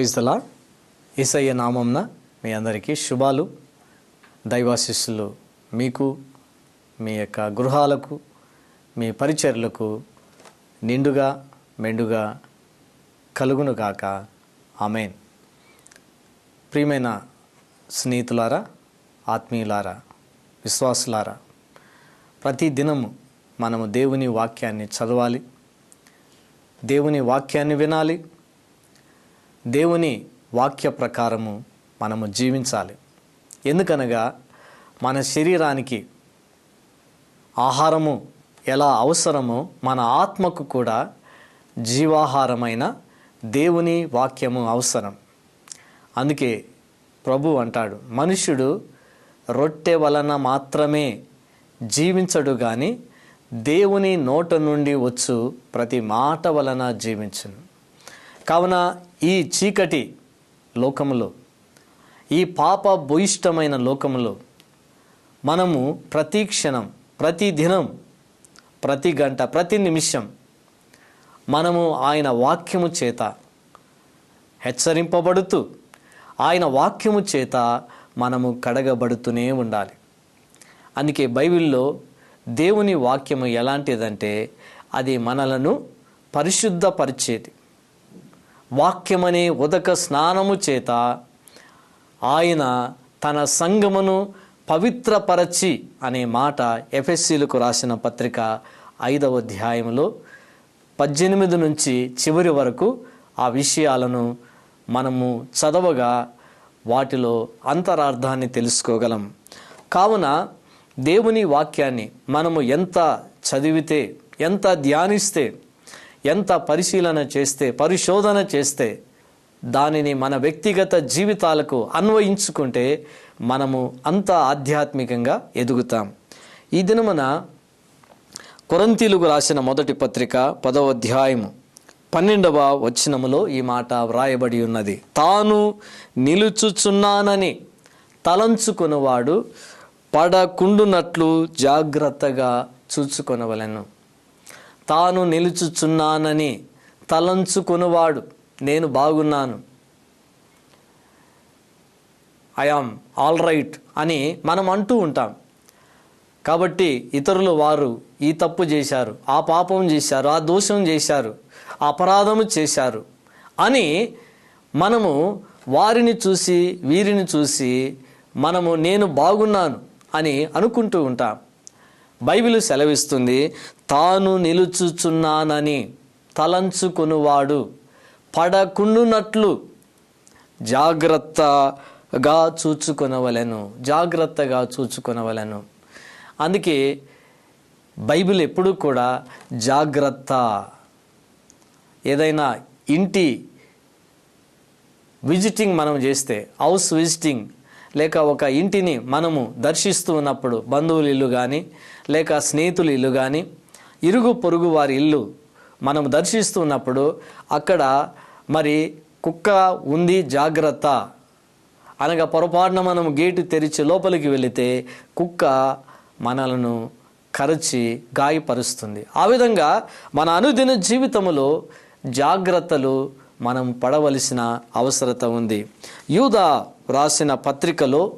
Praise దలా Esayya నామంన మీ అందరికీ శుభాలు. దైవాశిస్సులు మీకు మీ యొక్క గృహాలకు మీ పరిచర్లకు నిండుగా మెండుగా కలుగును కాక ఆమెన్. ప్రియమైన స్నేహితులారా ఆత్మీయులారా విశ్వాసులారా ప్రతి దినము మనము దేవుని వాక్యాన్ని చదవాలి. దేవుని వాక్యాన్ని వినాలి. దేవుని వాక్య ప్రకారము మనము జీవించాలి. ఎందుకనగా మన శరీరానికి ఆహారము ఎలా అవసరమో మన ఆత్మకు కూడా జీవాహారమైన దేవుని వాక్యము అవసరం. అందుకే ప్రభు అంటాడు మనుష్యుడు రొట్టె వలన మాత్రమే జీవించడు కానీ దేవుని నోట నుండి వచ్చు ప్రతి మాట వలన జీవించును. కావున ఈ చీకటి లోకములో ఈ పాప భూయిష్టమైన లోకములో మనము ప్రతి క్షణం ప్రతి దినం ప్రతి గంట ప్రతి నిమిషం మనము ఆయన వాక్యము చేత హెచ్చరింపబడుతూ ఆయన వాక్యము చేత మనము కడగబడుతూనే ఉండాలి. అందుకే బైబిల్లో దేవుని వాక్యము ఎలాంటిదంటే అది మనలను పరిశుద్ధపరిచేది. వాక్యమనే ఉదక స్నానము చేత ఆయన తన సంగమును పవిత్రపరచి అనే మాట ఎఫ్ఎస్సీలకు రాసిన పత్రిక ఐదవ అధ్యాయంలో పద్దెనిమిది నుంచి చివరి వరకు ఆ విషయాలను మనము చదవగా వాటిలో అంతరార్థాన్ని తెలుసుకోగలం. కావున దేవుని వాక్యాన్ని మనము ఎంత చదివితే ఎంత ధ్యానిస్తే ఎంత పరిశీలన చేస్తే పరిశోధన చేస్తే దానిని మన వ్యక్తిగత జీవితాలకు అన్వయించుకుంటే మనము అంత ఆధ్యాత్మికంగా ఎదుగుతాం. ఈ దినమున కొరంతీలుగు రాసిన మొదటి పత్రిక పదవ అధ్యాయము పన్నెండవ వచనములో ఈ మాట వ్రాయబడి ఉన్నది. తాను నిలుచుచున్నానని తలంచుకున్నవాడు పడకుండునట్లు జాగ్రత్తగా చూచుకొనవలను. తాను నిలుచుచున్నానని తలంచుకునివాడు నేను బాగున్నాను. ఐఆమ్ ఆల్ రైట్ అని మనం అంటూ ఉంటాం. కాబట్టి ఇతరులు వారు ఈ తప్పు చేశారు ఆ పాపం చేశారు ఆ దోషం చేశారు అపరాధము చేశారు అని మనము వారిని చూసి వీరిని చూసి మనము నేను బాగున్నాను అని అనుకుంటూ ఉంటాం. బైబిల్ సెలవిస్తుంది తాను నిలుచుచున్నానని తలంచుకునివాడు. పడకుండునట్లు జాగ్రత్తగా చూచుకొనవలెను. జాగ్రత్తగా చూచుకొనవలెను. అందుకే బైబిల్ ఎప్పుడూ కూడా జాగ్రత్త. ఏదైనా ఇంటి విజిటింగ్ మనం చేస్తే హౌస్ విజిటింగ్ లేక ఒక ఇంటిని మనము దర్శిస్తూ ఉన్నప్పుడు బంధువుల ఇల్లు కానీ లేక స్నేహితుల ఇల్లు కానీ ఇరుగు పొరుగు వారి ఇల్లు మనం దర్శిస్తున్నప్పుడు అక్కడ మరి కుక్క ఉంది జాగ్రత్త అనగా పొరపాటున మనం గేటు తెరిచి లోపలికి వెళితే కుక్క మనలను కరచి గాయపరుస్తుంది. ఆ విధంగా మన అనుదిన జీవితంలో జాగ్రత్తలు మనం పడవలసిన అవసరత ఉంది. యూదా వ్రాసిన పత్రికలో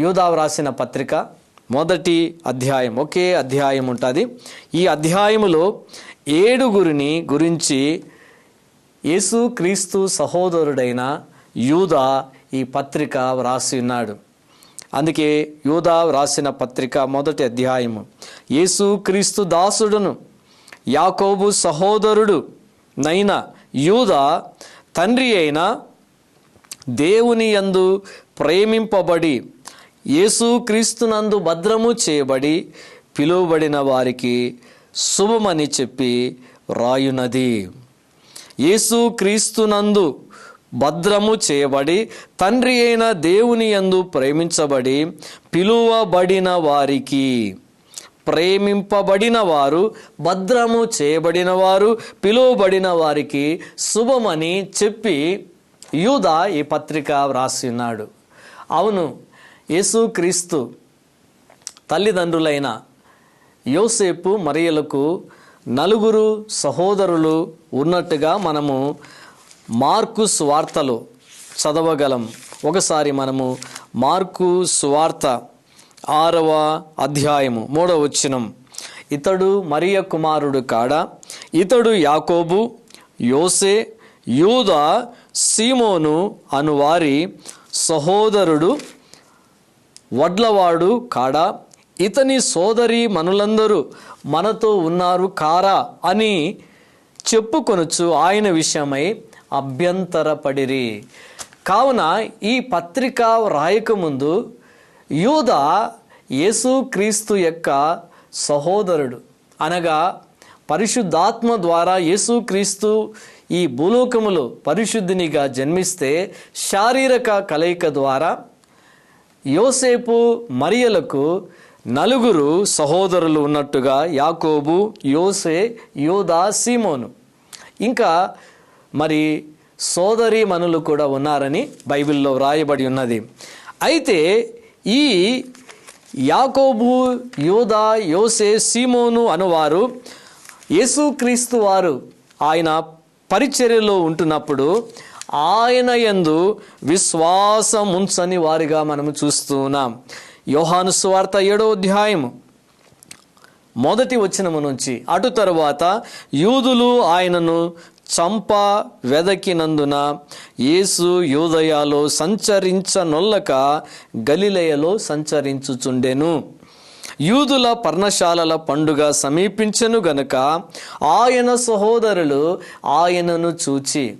యూదా వ్రాసిన పత్రిక మొదటి అధ్యాయం. ఒకే అధ్యాయం ఉంటుంది. ఈ అధ్యాయములో ఏడుగురిని గురించి యేసుక్రీస్తు సహోదరుడైన యూదా ఈ పత్రిక వ్రాసి ఉన్నాడు. అందుకే యూదా వ్రాసిన పత్రిక మొదటి అధ్యాయము. యేసుక్రీస్తు దాసుడును యాకోబు సహోదరుడు నైన యూదా తండ్రి అయిన దేవుని యందు ప్రేమింపబడి యేసు క్రీస్తునందు భద్రము చేయబడి పిలువబడిన వారికి శుభమని చెప్పి రాయునది. యేసు క్రీస్తునందు భద్రము చేయబడి తండ్రి అయిన దేవుని యందు ప్రేమించబడి పిలువబడిన వారికి ప్రేమింపబడిన వారు భద్రము చేయబడిన వారు పిలువబడిన వారికి శుభమని చెప్పి యూదా ఈ పత్రిక వ్రాసి ఉన్నాడు అవును యేసుక్రీస్తు తల్లిదండ్రులైన యోసేపు మరియలకు నలుగురు సహోదరులు ఉన్నట్టుగా మనము మార్కు స్వార్తలు చదవగలం. ఒకసారి మనము మార్కు స్వార్త ఆరవ అధ్యాయము మూడవ వచ్చినం ఇతడు మరియ కుమారుడు కాడా? ఇతడు యాకోబు యోసే యూద సీమోను అనువారి సహోదరుడు వడ్లవాడు కాడా? ఇతని సోదరి మనులందరూ మనతో ఉన్నారు కారా అని చెప్పుకొనొచ్చు ఆయన విషయమై అభ్యంతరపడిరి. కావున ఈ పత్రిక రాయకముందు యూద యేసుక్రీస్తు యొక్క సహోదరుడు అనగా పరిశుద్ధాత్మ ద్వారా యేసుక్రీస్తు ఈ భూలోకములో పరిశుద్ధినిగా జన్మిస్తే శారీరక కలయిక ద్వారా యోసేపు మరియలకు నలుగురు సహోదరులు ఉన్నట్టుగా యాకోబు యోసే యోదా సీమోను. ఇంకా మరి సోదరి మనులు కూడా ఉన్నారని బైబిల్లో వ్రాయబడి ఉన్నది. అయితే ఈ యాకోబు యోదా యోసే సీమోను అనువారు యేసుక్రీస్తు వారు ఆయన పరిచర్యలో ఉంటున్నప్పుడు ఆయన యందు విశ్వాసం ఉంచని వారిగా మనము చూస్తున్నాం. యోహాను స్వార్త ఏడో అధ్యాయము మొదటి వచనము నుంచి అటు తరువాత యూదులు ఆయనను చంప వెదకినందున యేసు యూదయాలో సంచరించనొల్లక గలిలయలో సంచరించుచుండెను. యూదుల పర్ణశాలల పండుగ సమీపించెను గనుక ఆయన సహోదరులు ఆయనను చూచి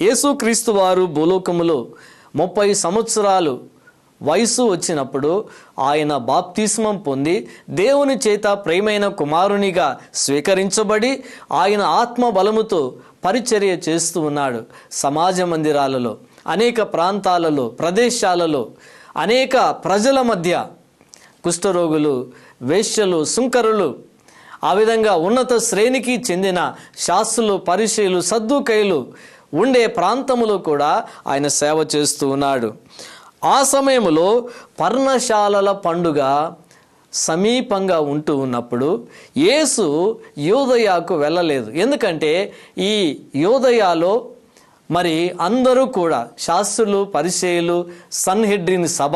యేసుక్రీస్తు వారు భూలోకములో ముప్పై సంవత్సరాలు వయసు వచ్చినప్పుడు ఆయన బాప్తిస్మం పొంది దేవుని చేత ప్రేమైన కుమారునిగా స్వీకరించబడి ఆయన ఆత్మ బలముతో పరిచర్య చేస్తూ ఉన్నాడు. సమాజ మందిరాలలో అనేక ప్రాంతాలలో ప్రదేశాలలో అనేక ప్రజల మధ్య కుష్ఠరోగులు వేశ్యలు సుంకరులు ఆ విధంగా ఉన్నత శ్రేణికి చెందిన శాస్త్రులు పరిశీలు సద్దుకైలు ఉండే ప్రాంతములో కూడా ఆయన సేవ చేస్తూ ఉన్నాడు. ఆ సమయంలో పర్ణశాలల పండుగ సమీపంగా ఉంటూ ఉన్నప్పుడు యేసు యోదయాకు వెళ్ళలేదు. ఎందుకంటే ఈ యోదయాలో మరి అందరూ కూడా శాస్త్రులు పరిచయులు సన్హెడ్రిన్ సభ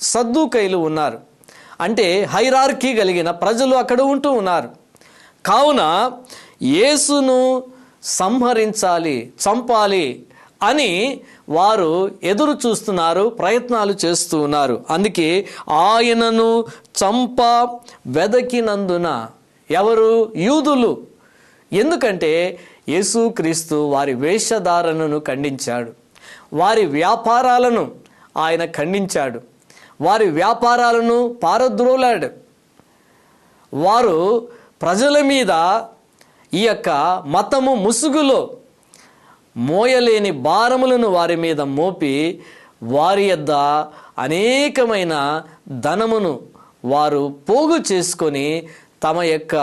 సద్దుకైలు ఉన్నారు. అంటే హైరార్కీ కలిగిన ప్రజలు అక్కడ ఉంటూ ఉన్నారు. కావున యేసును సంహరించాలి చంపాలి అని వారు ఎదురు చూస్తున్నారు ప్రయత్నాలు చేస్తూ ఉన్నారు. అందుకే ఆయనను చంప వెదకినందున ఎవరు? యూదులు. ఎందుకంటే యేసుక్రీస్తు వారి వేషధారణను ఖండించాడు. వారి వ్యాపారాలను ఆయన ఖండించాడు. వారి వ్యాపారాలను పారద్రోలాడు. వారు ప్రజల మీద ఈ యొక్క మతము ముసుగులో మోయలేని భారములను వారి మీద మోపి వారి యొద్ద అనేకమైన ధనమును వారు పోగు చేసుకొని తమ యొక్క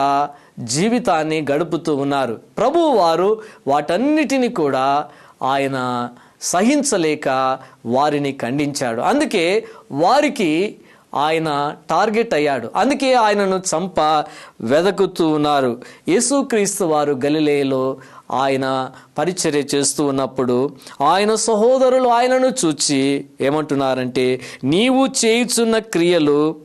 జీవితాన్ని గడుపుతూ ఉన్నారు. ప్రభు వారు వాటన్నిటిని కూడా ఆయన సహించలేక వారిని ఖండించాడు. అందుకే వారికి ఆయన టార్గెట్ అయ్యాడు. అందుకే ఆయనను చంప వెదకుతూ ఉన్నారు. యేసుక్రీస్తు వారు గలిలేలో ఆయన పరిచర్య చేస్తూ ఉన్నప్పుడు ఆయన సహోదరులు ఆయనను చూచి ఏమంటున్నారంటే నీవు చేయుచున్న క్రియలు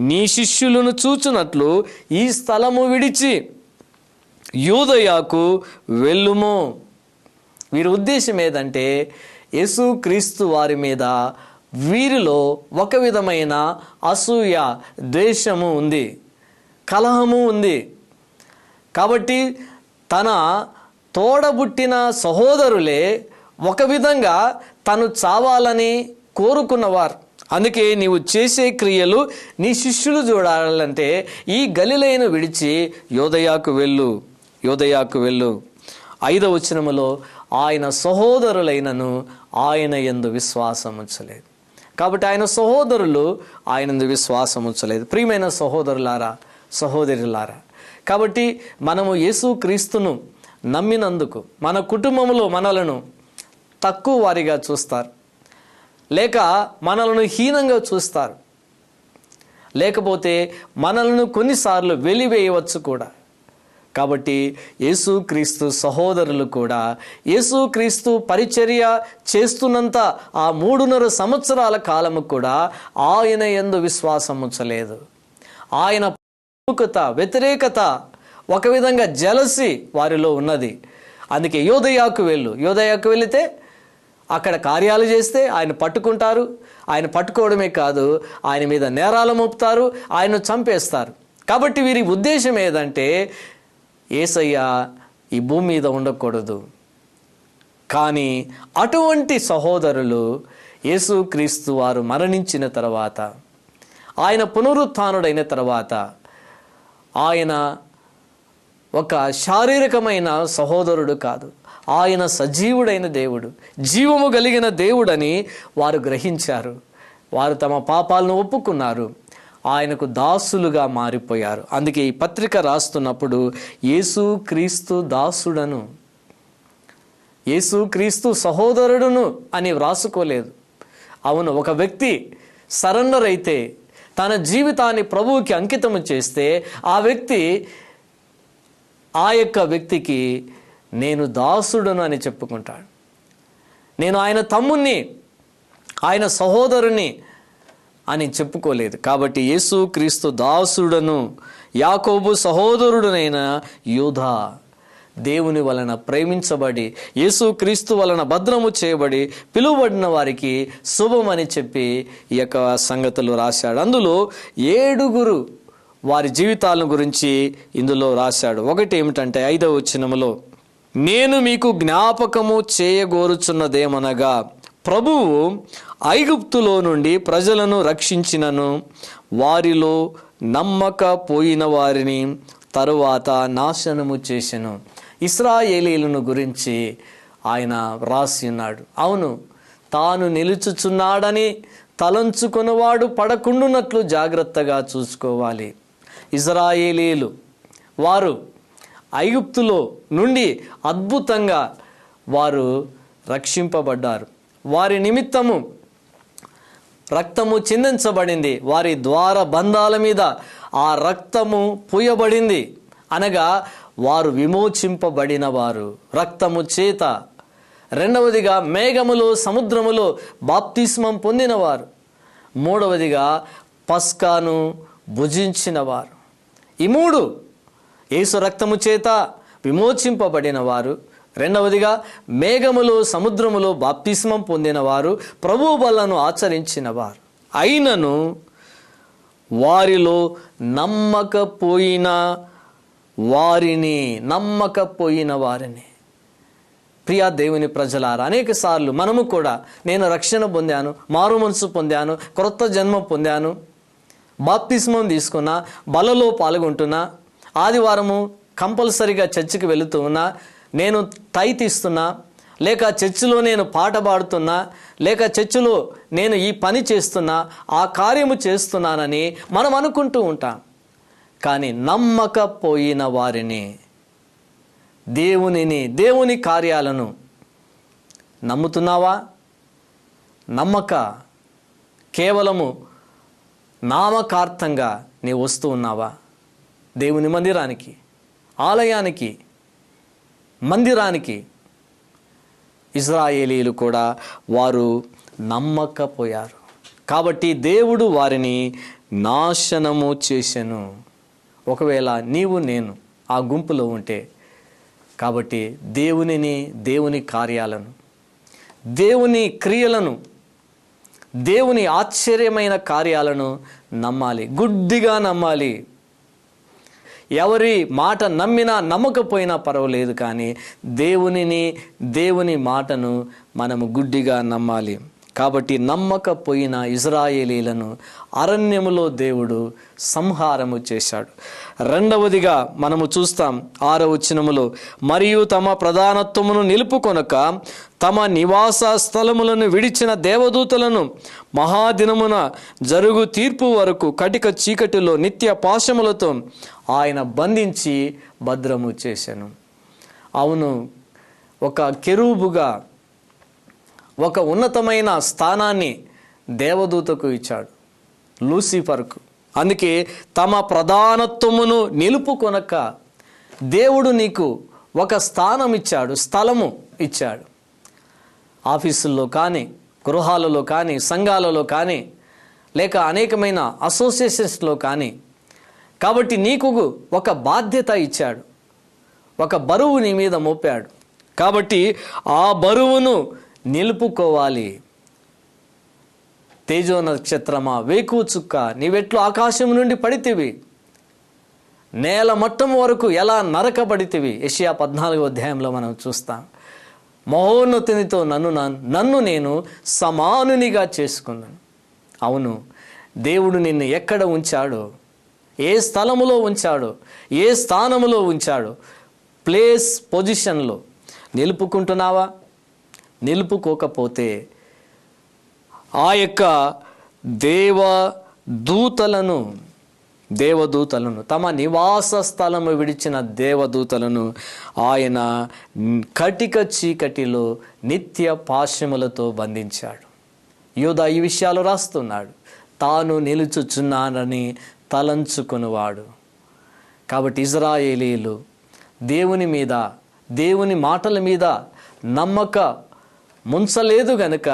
నీ శిష్యులను చూచున్నట్లు ఈ స్థలము విడిచి యూదయాకు వెళ్ళుము. వీరి ఉద్దేశం ఏదంటే యేసుక్రీస్తు వారి మీద వీరిలో ఒక విధమైన అసూయ ద్వేషము ఉంది. కలహము ఉంది. కాబట్టి తన తోడబుట్టిన సహోదరులే ఒక విధంగా తను చావాలని కోరుకున్నవారు. అందుకే నీవు చేసే క్రియలు నీ శిష్యులు చూడాలంటే ఈ గలిలైన విడిచి యోదయాకు వెళ్ళు యోదయాకు వెళ్ళు. ఐదవ వచనములో ఆయన సహోదరులైనను ఆయన ఎందు విశ్వాసం ఉంచలేదు కాబట్టి ఆయన సహోదరులు ఆయనందు విశ్వాసం ఉంచలేదు. ప్రియమైన సహోదరులారా సహోదరులారా కాబట్టి మనము యేసు క్రీస్తును నమ్మినందుకు మన కుటుంబంలో మనలను తక్కువ వారిగా చూస్తారు. లేక మనలను హీనంగా చూస్తారు. లేకపోతే మనలను కొన్నిసార్లు వెలివేయవచ్చు కూడా. కాబట్టి యేసుక్రీస్తు సహోదరులు కూడా యేసుక్రీస్తు పరిచర్య చేస్తున్నంత ఆ మూడున్నర సంవత్సరాల కాలము కూడా ఆయన ఎందు విశ్వాసం ఉంచలేదు ఆయన ప్రముఖత వ్యతిరేకత ఒక విధంగా జలసి వారిలో ఉన్నది. అందుకే యోదయాకు వెళ్ళు. యోదయాకు వెళితే అక్కడ కార్యాలు చేస్తే ఆయన పట్టుకుంటారు. ఆయన పట్టుకోవడమే కాదు ఆయన మీద నేరాలు మోపుతారు ఆయన చంపేస్తారు. కాబట్టి వీరి ఉద్దేశం ఏదంటే ఏసయ్య ఈ భూమి మీద ఉండకూడదు. కానీ అటువంటి సహోదరులు యేసుక్రీస్తు వారు మరణించిన తర్వాత ఆయన పునరుత్డైన తర్వాత ఆయన ఒక శారీరకమైన సహోదరుడు కాదు. ఆయన సజీవుడైన దేవుడు జీవము కలిగిన దేవుడని వారు గ్రహించారు. వారు తమ పాపాలను ఒప్పుకున్నారు. ఆయనకు దాసులుగా మారిపోయారు. అందుకే ఈ పత్రిక రాస్తున్నప్పుడు యేసు క్రీస్తు దాసుడను యేసు క్రీస్తు సహోదరుడును అని వ్రాసుకోలేదు. అవును ఒక వ్యక్తి సరెండర్ అయితే తన జీవితాన్ని ప్రభువుకి అంకితం చేస్తే ఆ వ్యక్తి ఆ యొక్క వ్యక్తికి నేను దాసుడును అని చెప్పుకుంటాడు. నేను ఆయన తమ్ముణ్ణి ఆయన సహోదరుని అని చెప్పుకోలేదు. కాబట్టి యేసు క్రీస్తు దాసుడను యాకోబు సహోదరుడునైన యూధా దేవుని వలన ప్రేమించబడి యేసు క్రీస్తు వలన భద్రము చేయబడి పిలువబడిన వారికి శుభమని చెప్పి ఈ యొక్క సంగతులు రాశాడు. అందులో ఏడుగురు వారి జీవితాలను గురించి ఇందులో రాశాడు. ఒకటి ఏమిటంటే ఐదవ వచనములో నేను మీకు జ్ఞాపకము చేయగోరుచున్నదేమనగా ప్రభువు ఐగుప్తులో నుండి ప్రజలను రక్షించినను. వారిలో నమ్మక పోయిన వారిని తరువాత నాశనము చేసెను. ఇస్రాయేలీలను గురించి ఆయన వ్రాసి ఉన్నాడు. అవును తాను నిలుచుచున్నాడని తలంచుకున్నవాడు పడకుండునట్లు జాగ్రత్తగా చూసుకోవాలి. ఇజ్రాయేలీలు వారు ఐగుప్తులో నుండి అద్భుతంగా వారు రక్షింపబడ్డారు. వారి నిమిత్తము రక్తము చిందించబడింది. వారి ద్వార బంధాల మీద ఆ రక్తము పూయబడింది. అనగా వారు విమోచింపబడిన వారు రక్తము చేత రెండవదిగా మేఘములు సముద్రములో బాప్తిస్మం పొందినవారు. మూడవదిగా పస్కాను భుజించినవారు. ఈ మూడు ఏసు రక్తము చేత విమోచింపబడిన వారు రెండవదిగా మేఘములో సముద్రములో బాప్తిస్మం పొందినవారు ప్రభు బలను ఆచరించిన వారు అయినను వారిలో నమ్మకపోయిన వారిని నమ్మకపోయిన వారిని. ప్రియా దేవుని ప్రజలారా అనేక సార్లు మనము కూడా నేను రక్షణ పొందాను మారు మనసు పొందాను క్రొత్త జన్మ పొందాను బాప్తిస్మం తీసుకున్నా బలలో పాల్గొంటున్నా ఆదివారము కంపల్సరిగా చర్చికి వెళుతూ ఉన్నా నేను టై తీస్తున్నా లేక చర్చిలో నేను పాట పాడుతున్నా లేక చర్చిలో నేను ఈ పని చేస్తున్నా ఆ కార్యము చేస్తున్నానని మనం అనుకుంటూ ఉంటాం. కానీ నమ్మకపోయిన వారిని దేవునిని దేవుని కార్యాలను నమ్ముతున్నావా? నమ్మక కేవలము నామకార్థంగా నీవు వస్తూ ఉన్నావా? దేవుని మందిరానికి ఆలయానికి మందిరానికి ఇజ్రాయేలీలు కూడా వారు నమ్మకపోయారు. కాబట్టి దేవుడు వారిని నాశనము చేశాను. ఒకవేళ నీవు నేను ఆ గుంపులో ఉంటే కాబట్టి దేవునిని దేవుని కార్యాలను దేవుని క్రియలను దేవుని ఆశ్చర్యమైన కార్యాలను నమ్మాలి. గుడ్డిగా నమ్మాలి. ఎవరి మాట నమ్మినా నమ్మకపోయినా పర్వాలేదు కానీ దేవునిని దేవుని మాటను మనము గుడ్డిగా నమ్మాలి. కాబట్టి నమ్మకపోయిన ఇజ్రాయేలీలను అరణ్యములో దేవుడు సంహారము చేశాడు. రెండవదిగా మనము చూస్తాం ఆరవ వచనములో మరియు తమ ప్రధానత్వమును నిలుపుకొనక తమ నివాస స్థలములను విడిచిన దేవదూతలను మహాదినమున జరుగు తీర్పు వరకు కటిక చీకటిలో నిత్య పాశములతో ఆయన బంధించి భద్రము చేశాను. అవును ఒక కెరూబుగా ఒక ఉన్నతమైన స్థానాన్ని దేవదూతకు ఇచ్చాడు లూసిఫర్కు. అందుకే తమ ప్రధానత్వమును నిలుపుకొనక దేవుడు నీకు ఒక స్థానం ఇచ్చాడు స్థలము ఇచ్చాడు. ఆఫీసుల్లో కానీ గృహాలలో కానీ సంఘాలలో కానీ లేక అనేకమైన అసోసియేషన్స్లో కానీ కాబట్టి నీకు ఒక బాధ్యత ఇచ్చాడు. ఒక బరువు నీ మీద మోపాడు. కాబట్టి ఆ బరువును నిలుపుకోవాలి. తేజో నక్షత్రమా వేకు చుక్క నీవెట్లు ఆకాశం నుండి పడితివి. నేల మొట్టం వరకు ఎలా నరకబడితివి? ఏషియా పద్నాలుగో అధ్యాయంలో మనం చూస్తాం. మహోన్నతినితో నన్ను నన్ను నేను సమానునిగా చేసుకున్నాను. అవును దేవుడు నిన్ను ఎక్కడ ఉంచాడో ఏ స్థలములో ఉంచాడో ఏ స్థానములో ఉంచాడో ప్లేస్ పొజిషన్లో నిలుపుకుంటున్నావా? నిలుపుకోకపోతే ఆ యొక్క దేవ దూతలను దేవదూతలను తమ నివాస స్థలము విడిచిన దేవదూతలను ఆయన కటిక చీకటిలో నిత్య పాశములతో బంధించాడు. యోధ ఈ విషయాలు రాస్తున్నాడు. తాను నిలుచుచున్నానని తలంచుకునివాడు. కాబట్టి ఇజ్రాయేలీలు దేవుని మీద దేవుని మాటల మీద నమ్మక ముంచలేదు గనుక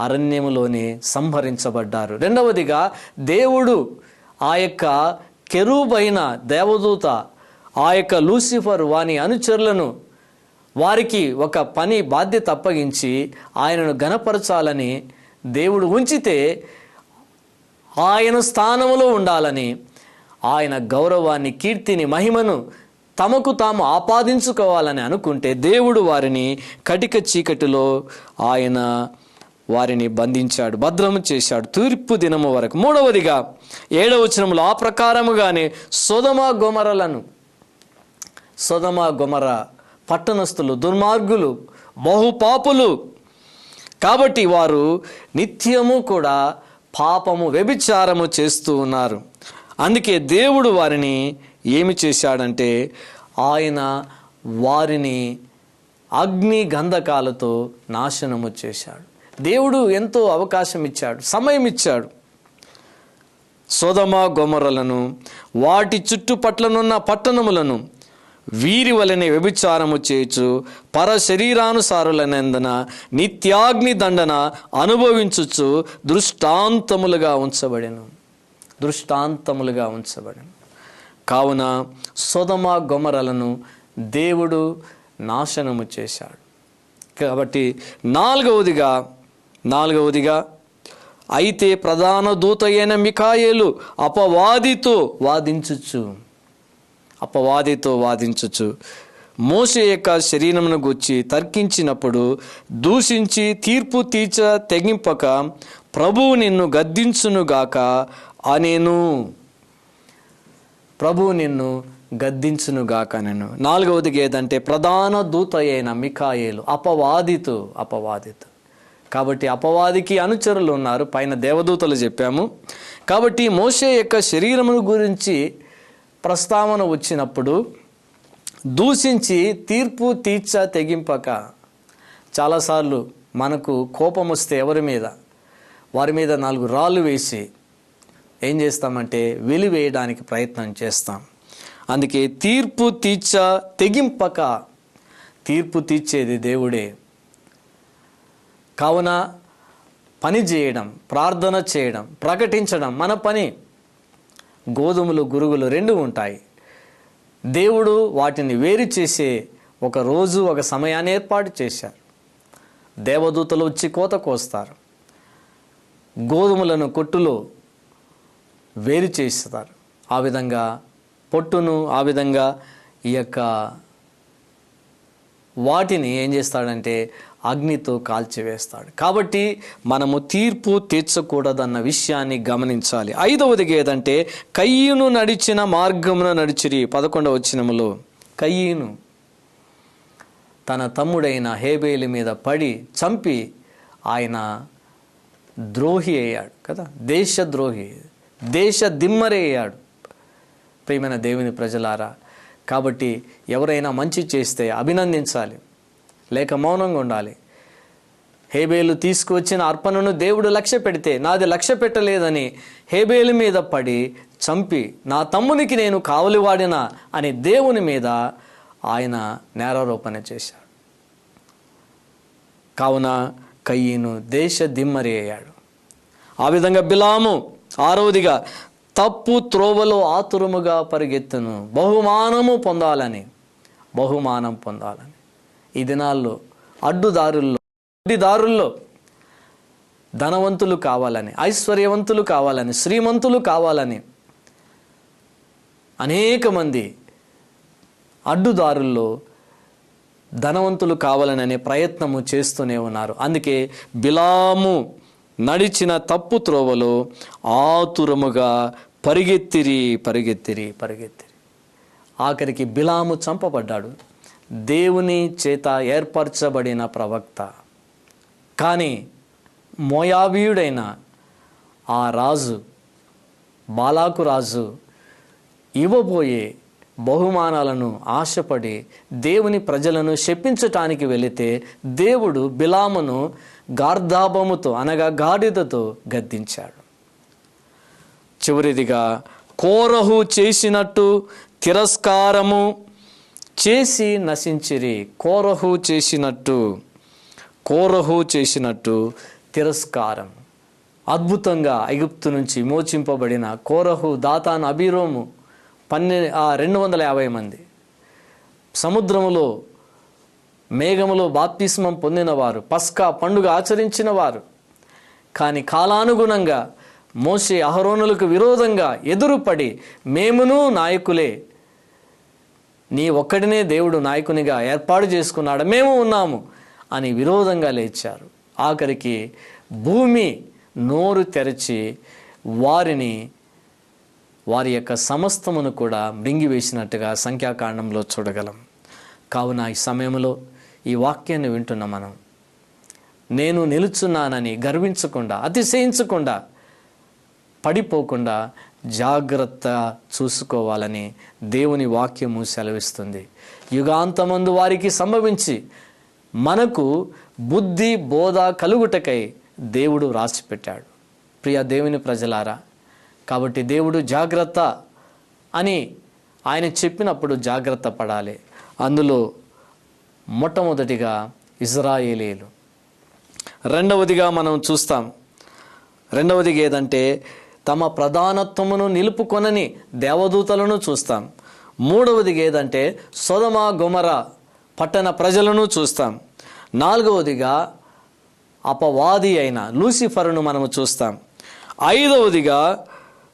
అరణ్యములోనే సంహరించబడ్డారు. రెండవదిగా దేవుడు ఆ యొక్క కెరూబైన దేవదూత ఆ యొక్క లూసిఫర్ వాని అనుచరులను వారికి ఒక పని బాధ్యత అప్పగించి ఆయనను గనపరచాలని దేవుడు ఉంచితే ఆయన స్థానములో ఉండాలని ఆయన గౌరవాన్ని కీర్తిని మహిమను తమకు తాము ఆపాదించుకోవాలని అనుకుంటే దేవుడు వారిని కటిక చీకటిలో ఆయన వారిని బంధించాడు భద్రము చేశాడు. తూర్పు దినము వరకు మూడవదిగా ఏడవ వచనంలో ఆ ప్రకారముగానే సొదమ గొమరలను సొదమ గొమర పట్టణస్థులు దుర్మార్గులు బహుపాపులు. కాబట్టి వారు నిత్యము కూడా పాపము వ్యభిచారము చేస్తూ ఉన్నారు. అందుకే దేవుడు వారిని ఏమి చేశాడంటే ఆయన వారిని అగ్ని గంధకాలతో నాశనము చేశాడు. దేవుడు ఎంతో అవకాశం ఇచ్చాడు సమయం ఇచ్చాడు. సోదమ గొమరలను వాటి చుట్టుపట్లనున్న పట్టణములను వీరి వలనే వ్యభిచారము చేయొచ్చు పర శరీరానుసారులనందున నిత్యాగ్ని దండన అనుభవించుచు దృష్టాంతములుగా ఉంచబడెను. దృష్టాంతములుగా ఉంచబడెను. కావున సుధమ గొమరలను దేవుడు నాశనము చేశాడు. కాబట్టి నాలుగవదిగా నాలుగవదిగా అయితే ప్రధాన దూత అయిన మికాయేలు అపవాదితో వాదించుచు. అపవాదితో వాదించచ్చు మోసే యొక్క శరీరమును గుచ్చి తర్కించినప్పుడు దూషించి తీర్పు తీర్చ తెగింపక ప్రభువు నిన్ను గద్దించునుగాక అనేను. ప్రభువు నిన్ను గద్దించునుగాక నేను నాలుగవదిగా ఏదంటే ప్రధాన దూత అయిన మికాయేలు అపవాదితో అపవాదితు. కాబట్టి అపవాదికి అనుచరులు ఉన్నారు పైన దేవదూతలు చెప్పాము. కాబట్టి మోసే యొక్క శరీరమును గురించి ప్రస్తావన వచ్చినప్పుడు దూషించి తీర్పు తీర్చ తెగింపక చాలాసార్లు మనకు కోపం వస్తే ఎవరి మీద? వారి మీద నాలుగు రాళ్ళు వేసి ఏం చేస్తామంటే వెలివేయడానికి ప్రయత్నం చేస్తాం. అందుకే తీర్పు తీర్చ తెగింపక తీర్పు తీర్చేది దేవుడే. కావున పని చేయడం ప్రార్థన చేయడం ప్రకటించడం మన పని. గోధుమలు గురుగులు రెండు ఉంటాయి. దేవుడు వాటిని వేరు చేసే ఒక రోజు ఒక సమయాన్ని ఏర్పాటు చేశారు దేవదూతలు వచ్చి కోత కోస్తారు. గోధుమలను కొట్టులో వేరు చేస్తారు. ఆ విధంగా పొట్టును ఆ విధంగా ఈ యొక్క వాటిని ఏం చేస్తాడంటే అగ్నితో కాల్చివేస్తాడు. కాబట్టి మనము తీర్పు తీర్చకూడదన్న విషయాన్ని గమనించాలి. ఐదవదిగా ఏదంటే కయ్యను నడిచిన మార్గమున నడిచిరి. పదకొండవ వచ్చినములో కయ్యను తన తమ్ముడైన హేబేలి మీద పడి చంపి ఆయన ద్రోహి అయ్యాడు కదా? దేశద్రోహి దేశ దిమ్మరే అయ్యాడు. ప్రియమైన దేవుని ప్రజలారా కాబట్టి ఎవరైనా మంచి చేస్తే అభినందించాలి. లేక మౌనంగా ఉండాలి. హేబేలు తీసుకువచ్చిన అర్పణను దేవుడు లక్ష్య పెడితే నాది లక్ష్య పెట్టలేదని హేబేలు మీద పడి చంపి నా తమ్మునికి నేను కావలివాడినా అని దేవుని మీద ఆయన నేరారోపణ చేశాడు. కావున కయ్యను దేశ దిమ్మరి అయ్యాడు. ఆ విధంగా బిలాము ఆరవదిగా తప్పు త్రోవలో ఆతురముగా పరిగెత్తును బహుమానము పొందాలని బహుమానం పొందాలని. ఈ దినాల్లో అడ్డుదారుల్లో అడ్డిదారుల్లో ధనవంతులు కావాలని ఐశ్వర్యవంతులు కావాలని శ్రీమంతులు కావాలని అనేక మంది అడ్డుదారుల్లో ధనవంతులు కావాలని అనే ప్రయత్నము చేస్తూనే ఉన్నారు. అందుకే బిలాము నడిచిన తప్పు త్రోవలో ఆతురముగా పరిగెత్తిరి పరిగెత్తిరి పరిగెత్తిరి. ఆఖరికి బిలాము చంపబడ్డాడు. దేవుని చేత ఏర్పరచబడిన ప్రవక్త. కానీ మోయాబీయుడైన ఆ రాజు బాలాకు రాజు ఇవ్వబోయే బహుమానాలను ఆశపడి దేవుని ప్రజలను శపించటానికి వెళితే దేవుడు బిలామును గార్ధాభముతో అనగా గాడిదతో గద్దించాడు. చివరిదిగా కోరహు చేసినట్టు తిరస్కారము చేసి నశించిరి కోరహు చేసినట్టు కోరహు చేసినట్టు తిరస్కారం. అద్భుతంగా ఐగుప్తు నుంచి మోచింపబడిన కోరహు దాతాన్ అభిరోము పన్నె రెండు వందల యాభై మంది. సముద్రములో మేఘములో బాప్తిస్మం పొందినవారు పస్కా పండుగ ఆచరించిన వారు కానీ కాలానుగుణంగా మోసే అహరోనులకు విరోధంగా ఎదురుపడి మేమును నాయకులే నీ ఒక్కడినే దేవుడు నాయకునిగా ఏర్పాటు చేసుకున్నాడు మేము ఉన్నాము అని విరోధంగా లేచారు. ఆఖరికి భూమి నోరు తెరచి వారిని వారి యొక్క సమస్తమును కూడా మృంగివేసినట్టుగా సంఖ్యాకాండంలో చూడగలం. కావున ఈ సమయంలో ఈ వాక్యాన్ని వింటున్న మనం. నేను నిలుచున్నానని గర్వించకుండా అతిశయించకుండా పడిపోకుండా జాగ్రత్త చూసుకోవాలని దేవుని వాక్యము సెలవిస్తుంది. యుగాంతమందు వారికి సంభవించి మనకు బుద్ధి బోధ కలుగుటకై దేవుడు రాసిపెట్టాడు ప్రియ దేవుని ప్రజలారా కాబట్టి దేవుడు జాగ్రత్త అని ఆయన చెప్పినప్పుడు జాగ్రత్త పడాలి. అందులో మొట్టమొదటిగా ఇజ్రాయేలీలు. రెండవదిగా మనం చూస్తాం. రెండవదిగా ఏదంటే తమ ప్రధానత్వమును నిలుపుకొనని దేవదూతలను చూస్తాం. మూడవదిగా ఏదంటే సొదమ గుమర పట్టణ ప్రజలను చూస్తాం. నాలుగవదిగా అపవాది అయిన లూసిఫర్ను మనము చూస్తాం. ఐదవదిగా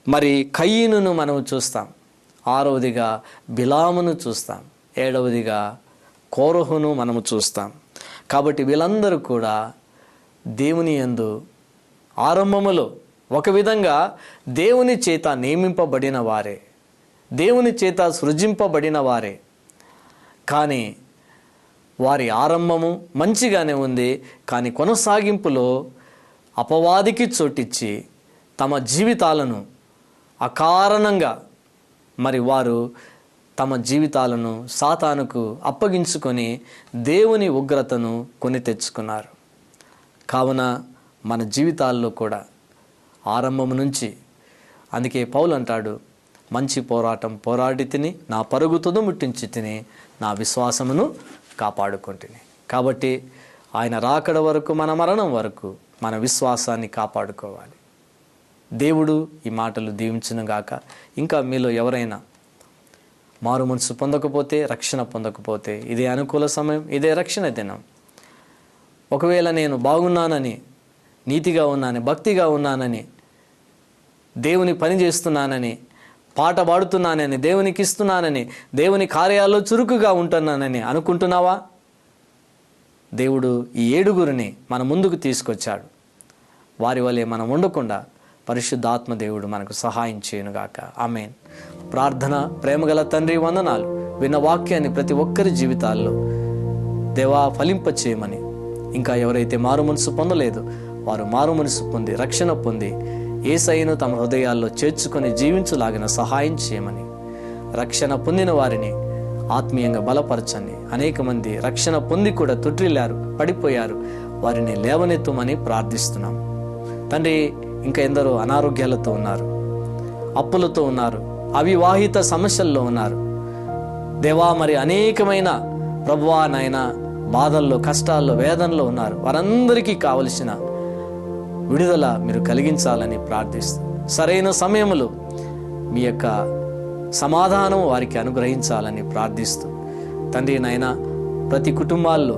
మరి కయ్యనును మనము చూస్తాం. ఆరవదిగా బిలామును చూస్తాం. ఏడవదిగా కోరహును మనము చూస్తాం. కాబట్టి వీళ్ళందరూ కూడా దేవుని యందు ఆరంభములో ఒక విధంగా దేవుని చేత నియమింపబడిన వారే. దేవుని చేత సృజింపబడిన వారే. కానీ వారి ఆరంభము మంచిగానే ఉంది కానీ కొనసాగింపులో అపవాదికి చోటిచ్చి తమ జీవితాలను అకారణంగా మరి వారు తమ జీవితాలను సాతానుకు అప్పగించుకొని దేవుని ఉగ్రతను కొని తెచ్చుకున్నారు. కావున మన జీవితాల్లో కూడా ఆరంభం నుంచి. అందుకే పౌలు అంటాడు మంచి పోరాటం పోరాడి తిని నా పరుగు ముట్టించి తిని నా విశ్వాసమును కాపాడుకుంటుని. కాబట్టి ఆయన రాకడ వరకు మన మరణం వరకు మన విశ్వాసాన్ని కాపాడుకోవాలి. దేవుడు ఈ మాటలు దీవించునుగాక ఇంకా మీలో ఎవరైనా మారు మనసు పొందకపోతే రక్షణ పొందకపోతే ఇదే అనుకూల సమయం ఇదే రక్షణ దినం. ఒకవేళ నేను బాగున్నానని నీతిగా ఉన్నానని భక్తిగా ఉన్నానని దేవుని పని చేస్తున్నానని పాట పాడుతున్నానని దేవునికి ఇస్తున్నానని దేవుని కార్యాల్లో చురుకుగా ఉంటున్నానని అనుకుంటున్నావా? దేవుడు ఈ ఏడుగురిని మన ముందుకు తీసుకొచ్చాడు. వారి వల్లే మనం ఉండకుండా పరిశుద్ధాత్మ దేవుడు మనకు సహాయం చేయనుగాక. ఆమెన్. ప్రార్థన ప్రేమగల తండ్రి వందనాలు. విన్న వాక్యాన్ని ప్రతి ఒక్కరి జీవితాల్లో దేవా ఫలింప చేయమని ఇంకా ఎవరైతే మారు మనసు పొందలేదు వారు మారు మనసు పొంది రక్షణ పొంది ఏసైను తమ హృదయాల్లో చేర్చుకొని జీవించులాగిన సహాయం చేయమని. రక్షణ పొందిన వారిని ఆత్మీయంగా బలపరచండి. అనేక మంది రక్షణ పొంది కూడా తుట్రిల్లారు పడిపోయారు. వారిని లేవనెత్తమని ప్రార్థిస్తున్నాం. తండ్రి ఇంకా ఎందరో అనారోగ్యాలతో ఉన్నారు. అప్పులతో ఉన్నారు. అవివాహిత సమస్యల్లో ఉన్నారు. దేవా మరి అనేకమైన ప్రభువా నాయన బాధల్లో కష్టాల్లో వేదనలో ఉన్నారు. వారందరికీ కావలసిన విడుదల మీరు కలిగించాలని ప్రార్థిస్తూ సరైన సమయములో మీ యొక్క సమాధానం వారికి అనుగ్రహించాలని ప్రార్థిస్తూ. తండ్రి నాయన ప్రతి కుటుంబాల్లో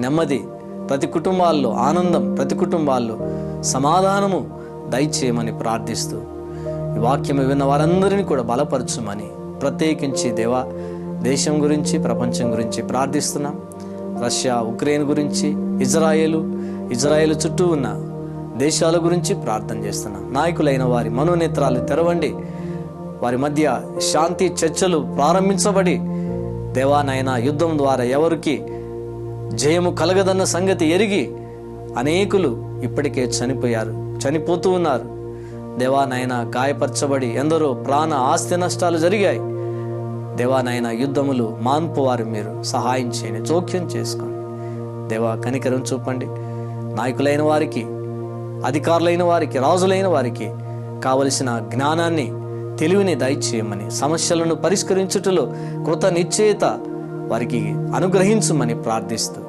నెమ్మది ప్రతి కుటుంబాల్లో ఆనందం ప్రతి కుటుంబాల్లో సమాధానము దయచేయమని ప్రార్థిస్తూ. ఈ వాక్యం విన్న వారందరినీ కూడా బలపరచుమని ప్రత్యేకించి దేవా దేశం గురించి ప్రపంచం గురించి ప్రార్థిస్తున్నాం. రష్యా ఉక్రెయిన్ గురించి ఇజ్రాయేలు ఇజ్రాయేల్ చుట్టూ ఉన్న దేశాల గురించి ప్రార్థన చేస్తున్నాం. నాయకులైన వారి మనోనేత్రాలు తెరవండి. వారి మధ్య శాంతి చర్చలు ప్రారంభించబడి దేవానైనా యుద్ధం ద్వారా ఎవరికి జయము కలగదన్న సంగతి ఎరిగి అనేకులు ఇప్పటికే చనిపోయారు చనిపోతూ ఉన్నారు. దేవానైనా గాయపరచబడి ఎందరో ప్రాణ ఆస్తి నష్టాలు జరిగాయి. దేవానైనా యుద్ధములు మాన్పు వారు మీరు సహాయం చేయండి జోక్యం చేసుకోండి. దేవా కనికరం చూపండి. నాయకులైన వారికి అధికారులైన వారికి రాజులైన వారికి కావలసిన జ్ఞానాన్ని తెలివిని దయచేయమని సమస్యలను పరిష్కరించుటలో కృత నిశ్చయత వారికి అనుగ్రహించమని ప్రార్థిస్తూ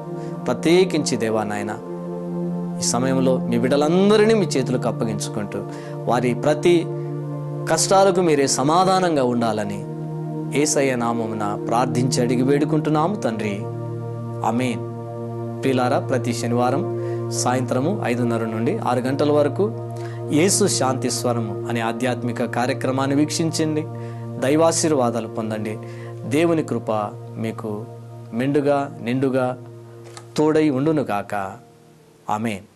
ప్రత్యేకించి దేవా నాయన ఈ సమయంలో మీ బిడ్డలందరినీ మీ చేతులకు అప్పగించుకుంటూ వారి ప్రతి కష్టాలకు మీరే సమాధానంగా ఉండాలని ఏసయ్య నామమున ప్రార్థించి అడిగి వేడుకుంటున్నాము తండ్రి. అమేన్ ప్రిలారా ప్రతి శనివారం సాయంత్రము ఐదున్నర నుండి ఆరు గంటల వరకు యేసు శాంతి స్వరము అనే ఆధ్యాత్మిక కార్యక్రమాన్ని వీక్షించండి. దైవాశీర్వాదాలు పొందండి. దేవుని కృప మీకు మెండుగా నిండుగా తోడై ఉండునుగాక. ఆమెన్.